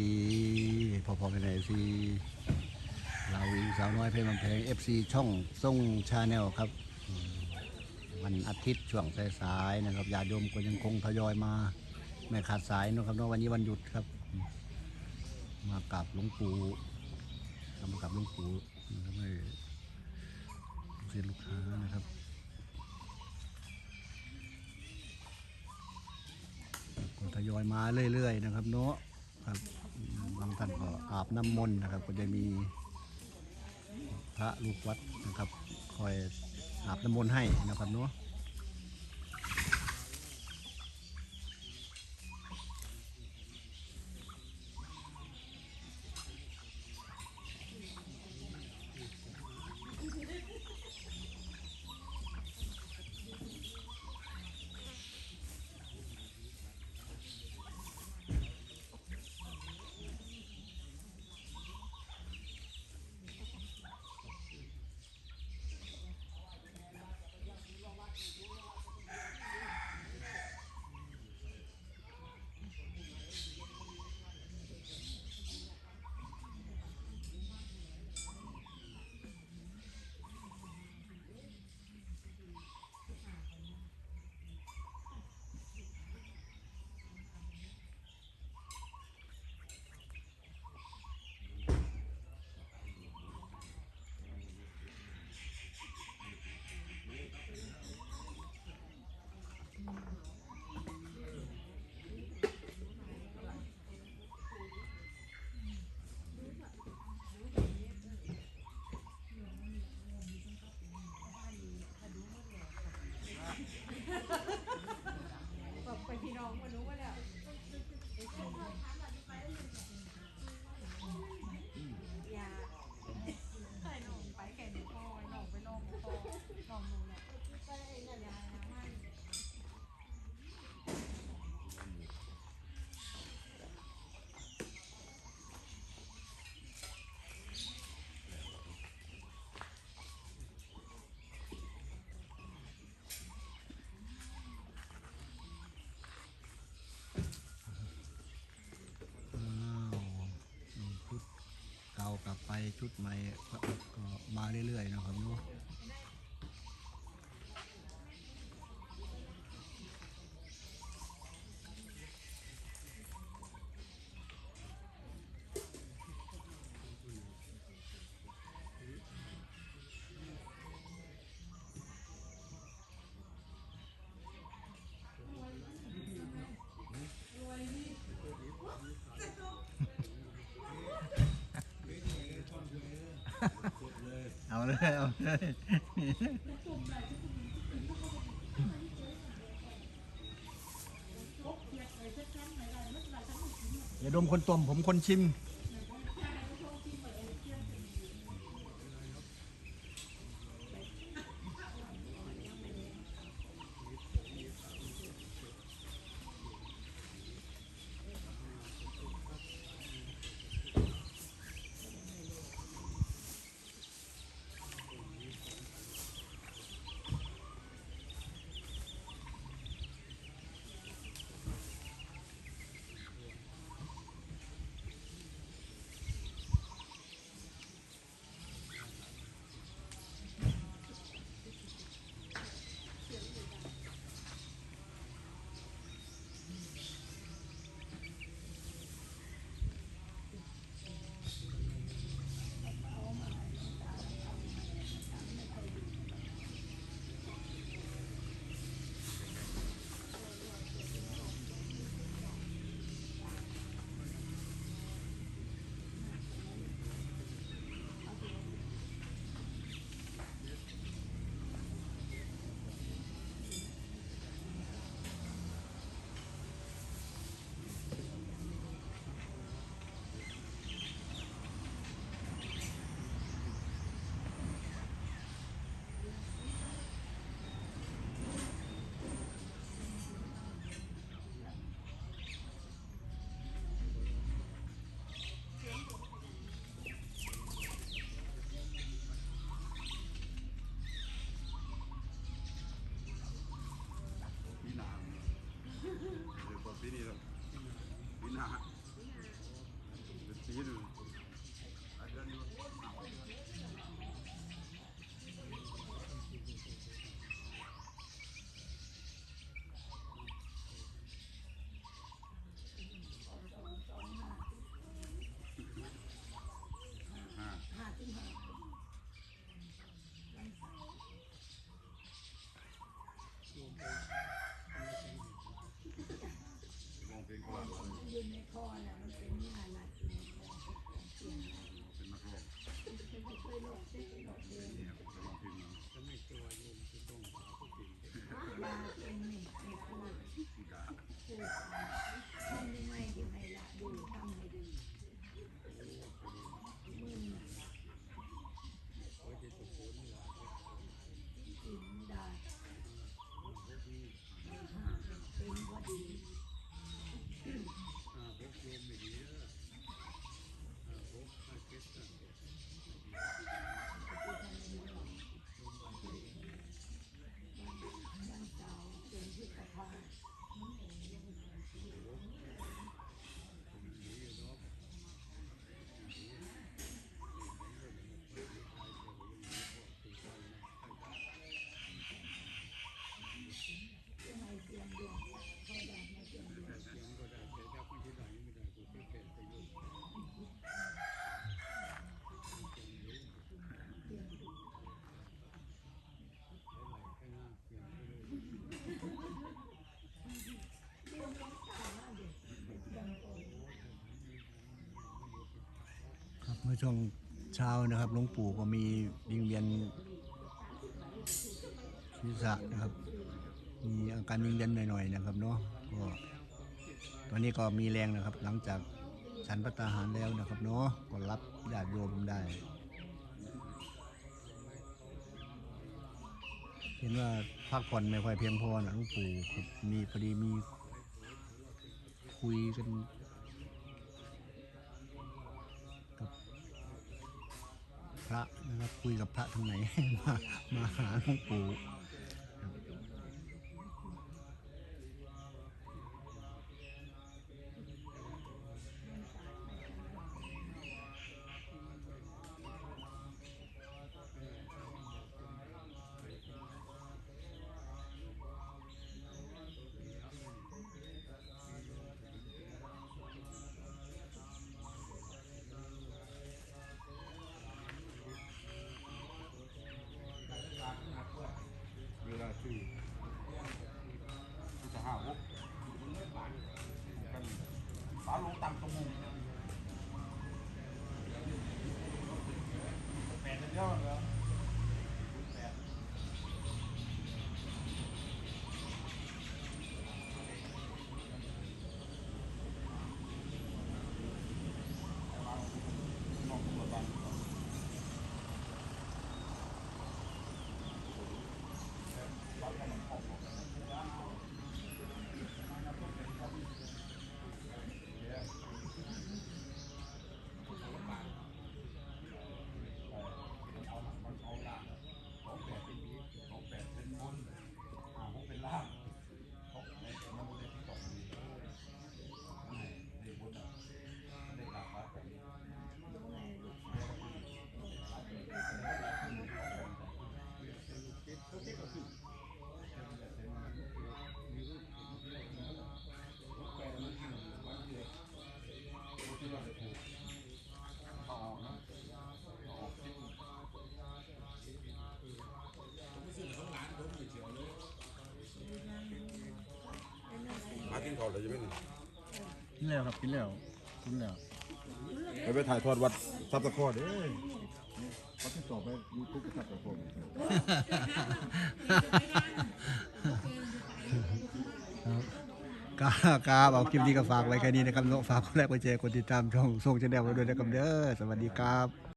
ดีพอพอไปไหนซีเราวิงสาวน้อยเพลงบำเพลง FC ช่องส่งชาแนลครับมวันอาทิตย์ช่วงสายๆนะครับญาติโยมก็ยังคงทยอยมา ไม่ขาดสายนะครับเนาะวันนี้วันหยุดครับ มากับหลวงปู่มากับหลวงปู่นะครับให้เสียลูกค้านะครับก็ทยอยมาเรื่อย ๆ นะครับเนาะครับ ท่านก็อาบน้ำมนต์นะครับ ก็จะมีพระลูกวัดนะครับ คอยอาบน้ำมนต์ให้นะครับเนาะ ชุดใหม่ก็มาเรื่อยๆนะครับเนาะ เอาเลย เอาเลย อย่าดมคนตมผมคนชิม ช่วงเช้านะครับหลวงปู่ก็มีวิงเวียนศีรษะนะครับ มีอาการวิงเวียนหน่อยๆนะครับเนาะก็ตอนนี้ก็มีแรงนะครับ หลังจากฉันพระตาหารแล้วนะครับเนาะก็รับญาติโยมได้ เห็นว่าพักผ่อนไม่ค่อยเพียงพอนะหลวงปู่มีพอดีมีคุยกัน กับ พระนะครับคุยกับพระทางไหนมามาหาหลวงปู่ มากินข้าวเลยจะไม่หนึ่งกินแล้วครับกินแล้วกินแล้ว ไปไปถ่ายทอดวัดซับตะคอเด้อเขาที่ต่อไปยูทูบก็ตัดต่อผมกากาเอาคลิปนี้ก็ฝากไว้แค่นี้นะครับเนาะฝากคนแรกไปเจอกดติดตามช่องส่งชาแนลไว้ด้วยนะครับเด้อสวัสดีครับ